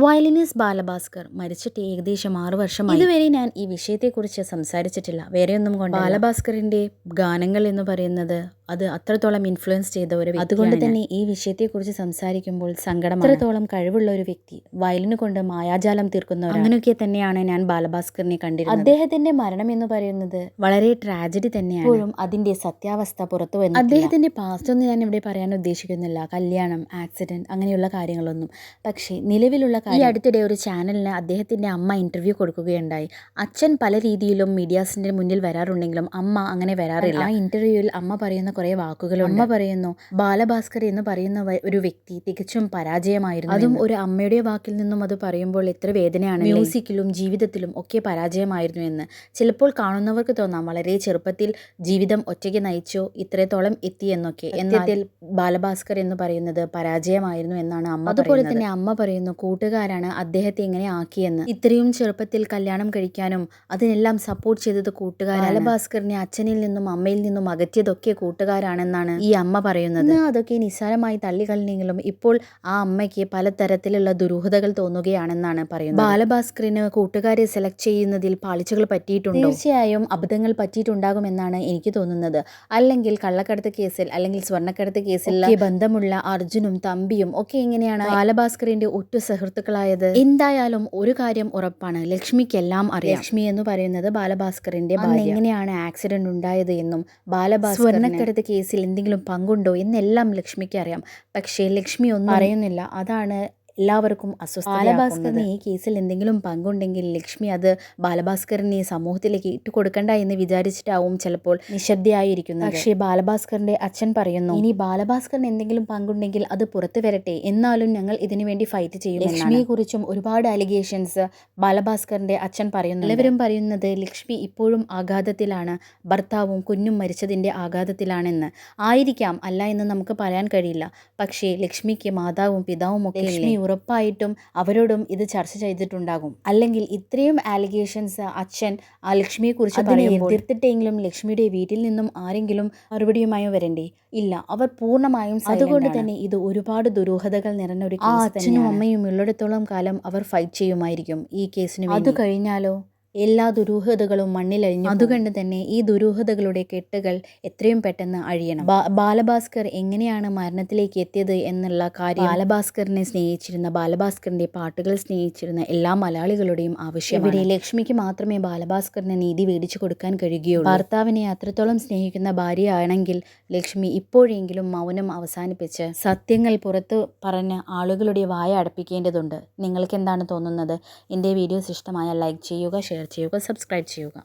Violinist Balabhaskar മരിച്ചിട്ട് ഏകദേശം ആറു വർഷമായി. ഇതുവരെ ഞാൻ ഈ വിഷയത്തെക്കുറിച്ച് സംസാരിച്ചിട്ടില്ല. വേറെയൊന്നും കൊണ്ട് ബാലഭാസ്കറിന്റെ ഗാനങ്ങൾ എന്ന് പറയുന്നത് അത് അത്രത്തോളം ഇൻഫ്ലുവൻസ് ചെയ്ത ഒരു അതുകൊണ്ട് തന്നെ ഈ വിഷയത്തെക്കുറിച്ച് സംസാരിക്കുമ്പോൾ സങ്കടം അത്രത്തോളം കഴിവുള്ള ഒരു വ്യക്തി വയലിന് കൊണ്ട് മായാജാലം തീർക്കുന്ന അങ്ങനെയൊക്കെ തന്നെയാണ് ഞാൻ ബാലഭാസ്കറിനെ കണ്ടിരുന്നത്. അദ്ദേഹത്തിന്റെ മരണം എന്ന് പറയുന്നത് വളരെ ട്രാജഡി തന്നെയാണ്. ഇപ്പോഴും അതിന്റെ സത്യാവസ്ഥ പുറത്തു വന്നു അദ്ദേഹത്തിന്റെ പാസ്റ്റ് ഒന്നും ഞാൻ ഇവിടെ പറയാൻ ഉദ്ദേശിക്കുന്നില്ല. കല്യാണം ആക്സിഡന്റ് അങ്ങനെയുള്ള കാര്യങ്ങളൊന്നും. പക്ഷേ നിലവിലുള്ള ഈ അടുത്തിടെ ഒരു ചാനലിന് അദ്ദേഹത്തിന്റെ അമ്മ ഇന്റർവ്യൂ കൊടുക്കുകയുണ്ടായി. അച്ഛൻ പല രീതിയിലും മീഡിയാസിന്റെ മുന്നിൽ വരാറുണ്ടെങ്കിലും അമ്മ അങ്ങനെ വരാറില്ല. ആ ഇന്റർവ്യൂവിൽ അമ്മ പറയുന്ന കുറേ വാക്കുകളുണ്ട് അമ്മ പറയുന്നു. ബാലഭാസ്കർ എന്ന് പറയുന്ന ഒരു വ്യക്തി തികച്ചും പരാജയമായിരുന്നു അതും ഒരു അമ്മയുടെ വാക്കിൽ നിന്നും അത് പറയുമ്പോൾ എത്ര വേദനയാണ് മ്യൂസിക്കിലും ജീവിതത്തിലും ഒക്കെ പരാജയമായിരുന്നു എന്ന്. ചിലപ്പോൾ കാണുന്നവർക്ക് തോന്നാം വളരെ ചെറുപ്പത്തിൽ ജീവിതം ഒറ്റയ്ക്ക് നയിച്ചോ ഇത്രത്തോളം എത്തി എന്നൊക്കെ. എന്നാൽ ബാലഭാസ്കർ എന്ന് പറയുന്നത് പരാജയമായിരുന്നു എന്നാണ് അമ്മ അതുപോലെ തന്നെ അമ്മ പറയുന്നു കൂട്ടുകാരാണ് അദ്ദേഹത്തെ ഇങ്ങനെ ആക്കിയെന്ന്. ഇത്രയും ചെറുപ്പത്തിൽ കല്യാണം കഴിക്കാനും അതിനെല്ലാം സപ്പോർട്ട് ചെയ്തത് കൂട്ടുകാർ ബാലഭാസ്കറിനെ അച്ഛനിൽ നിന്നും അമ്മയിൽ നിന്നും അകറ്റിയതൊക്കെ കൂട്ടുകാരാണെന്നാണ് ഈ അമ്മ പറയുന്നത്. അതൊക്കെ നിസ്സാരമായി തള്ളിക്കളഞ്ഞെങ്കിലും ഇപ്പോൾ ആ അമ്മയ്ക്ക് പലതരത്തിലുള്ള ദുരൂഹതകൾ തോന്നുകയാണെന്നാണ് പറയുന്നത്. ബാലഭാസ്കറിന് കൂട്ടുകാരെ സെലക്ട് ചെയ്യുന്നതിൽ പാളിച്ചകൾ പറ്റിയിട്ടുണ്ട്? തീർച്ചയായും അബദ്ധങ്ങൾ പറ്റിയിട്ടുണ്ടാകുമെന്നാണ് എനിക്ക് തോന്നുന്നത്. അല്ലെങ്കിൽ കള്ളക്കടത്ത് കേസിൽ അല്ലെങ്കിൽ സ്വർണക്കടത്ത് കേസിൽ ബന്ധമുള്ള അർജുനും തമ്പിയും ഒക്കെ എങ്ങനെയാണ് ബാലഭാസ്കറിന്റെ ഒറ്റ സുഹൃത്തുക്കളായത്? എന്തായാലും ഒരു കാര്യം ഉറപ്പാണ്. ലക്ഷ്മിക്കെല്ലാം അറിയാം. ലക്ഷ്മി എന്ന് പറയുന്നത് ബാലഭാസ്കറിന്റെ എങ്ങനെയാണ് ആക്സിഡന്റ് ഉണ്ടായത് എന്നും ബാലഭാസ്കർ സ്വർണക്കടത്ത് കേസിൽ എന്തെങ്കിലും പങ്കുണ്ടോ എന്നെല്ലാം ലക്ഷ്മിക്ക് അറിയാം. പക്ഷേ ലക്ഷ്മി ഒന്നും അറിയുന്നില്ല അതാണ് എല്ലാവർക്കും അസ്വസ്ഥ ബാലഭാസ്കറിന് ഈ കേസിൽ എന്തെങ്കിലും പങ്കുണ്ടെങ്കിൽ ലക്ഷ്മി അത് ബാലഭാസ്കറിനെ സമൂഹത്തിലേക്ക് ഇട്ടുകൊടുക്കണ്ട എന്ന് വിചാരിച്ചിട്ടാവും ചിലപ്പോൾ നിശബ്ദയായിരിക്കുന്നത്. പക്ഷേ ബാലഭാസ്കറിന്റെ അച്ഛൻ പറയുന്നു ഇനി ബാലഭാസ്കറിന് എന്തെങ്കിലും പങ്കുണ്ടെങ്കിൽ അത് പുറത്തു വരട്ടെ എന്നാലും ഞങ്ങൾ ഇതിനുവേണ്ടി ഫൈറ്റ് ചെയ്യും ലക്ഷ്മിയെ കുറിച്ചും ഒരുപാട് അലിഗേഷൻസ് ബാലഭാസ്കറിന്റെ അച്ഛൻ പറയുന്നു എല്ലാവരും പറയുന്നത് ലക്ഷ്മി ഇപ്പോഴും ആഘാതത്തിലാണ് ഭർത്താവും കുഞ്ഞും മരിച്ചതിന്റെ ആഘാതത്തിലാണെന്ന്. ആയിരിക്കാം അല്ല എന്ന് നമുക്ക് പറയാൻ കഴിയില്ല. പക്ഷേ ലക്ഷ്മിക്ക് മാതാവും പിതാവും ഒക്കെ ലക്ഷ്മി ഉറപ്പായിട്ടും അവരോടും ഇത് ചർച്ച ചെയ്തിട്ടുണ്ടാകും. അല്ലെങ്കിൽ ഇത്രയും ആലിഗേഷൻസ് അച്ഛൻ ആ ലക്ഷ്മിയെ കുറിച്ച് പറയുമ്പോൾ എതിർത്തിട്ടെങ്കിലും ലക്ഷ്മിയുടെ വീട്ടിൽ നിന്നും ആരെങ്കിലും മറുപടിയുമായോ വരണ്ടേ? ഇല്ല. അവർ പൂർണമായും അതുകൊണ്ട് തന്നെ ഇത് ഒരുപാട് ദുരൂഹതകൾ നിറഞ്ഞ ഒരു അച്ഛനും അമ്മയും ഉള്ളിടത്തോളം കാലം അവർ ഫൈറ്റ് ചെയ്യുമായിരിക്കും ഈ കേസിന് അത് കഴിഞ്ഞാലോ? എല്ലാ ദുരൂഹതകളും മണ്ണിലഴിഞ്ഞു അതുകൊണ്ട് തന്നെ ഈ ദുരൂഹതകളുടെ കെട്ടുകൾ എത്രയും പെട്ടെന്ന് അഴിയണം. ബാലഭാസ്കർ എങ്ങനെയാണ് മരണത്തിലേക്ക് എത്തിയത് എന്നുള്ള കാര്യം ബാലഭാസ്കറിനെ സ്നേഹിച്ചിരുന്ന ബാലഭാസ്കറിന്റെ പാട്ടുകൾ സ്നേഹിച്ചിരുന്ന എല്ലാ മലയാളികളുടെയും ആവശ്യം ഇവിടെ ലക്ഷ്മിക്ക് മാത്രമേ ബാലഭാസ്കറിന് നീതി മേടിച്ചു കൊടുക്കാൻ കഴിയുകയുള്ളൂ. ഭർത്താവിനെ അത്രത്തോളം സ്നേഹിക്കുന്ന ഭാര്യയാണെങ്കിൽ ലക്ഷ്മി ഇപ്പോഴെങ്കിലും മൗനം അവസാനിപ്പിച്ച് സത്യങ്ങൾ പുറത്ത് പറഞ്ഞ് ആളുകളുടെ വായ അടപ്പിക്കേണ്ടതുണ്ട്. നിങ്ങൾക്ക് എന്താണ് തോന്നുന്നത്? എന്റെ വീഡിയോസ് ഇഷ്ടമായ ലൈക്ക് ചെയ്യുക ഷെയർ ചെയ്യുക സബ്സ്ക്രൈബ് ചെയ്യുക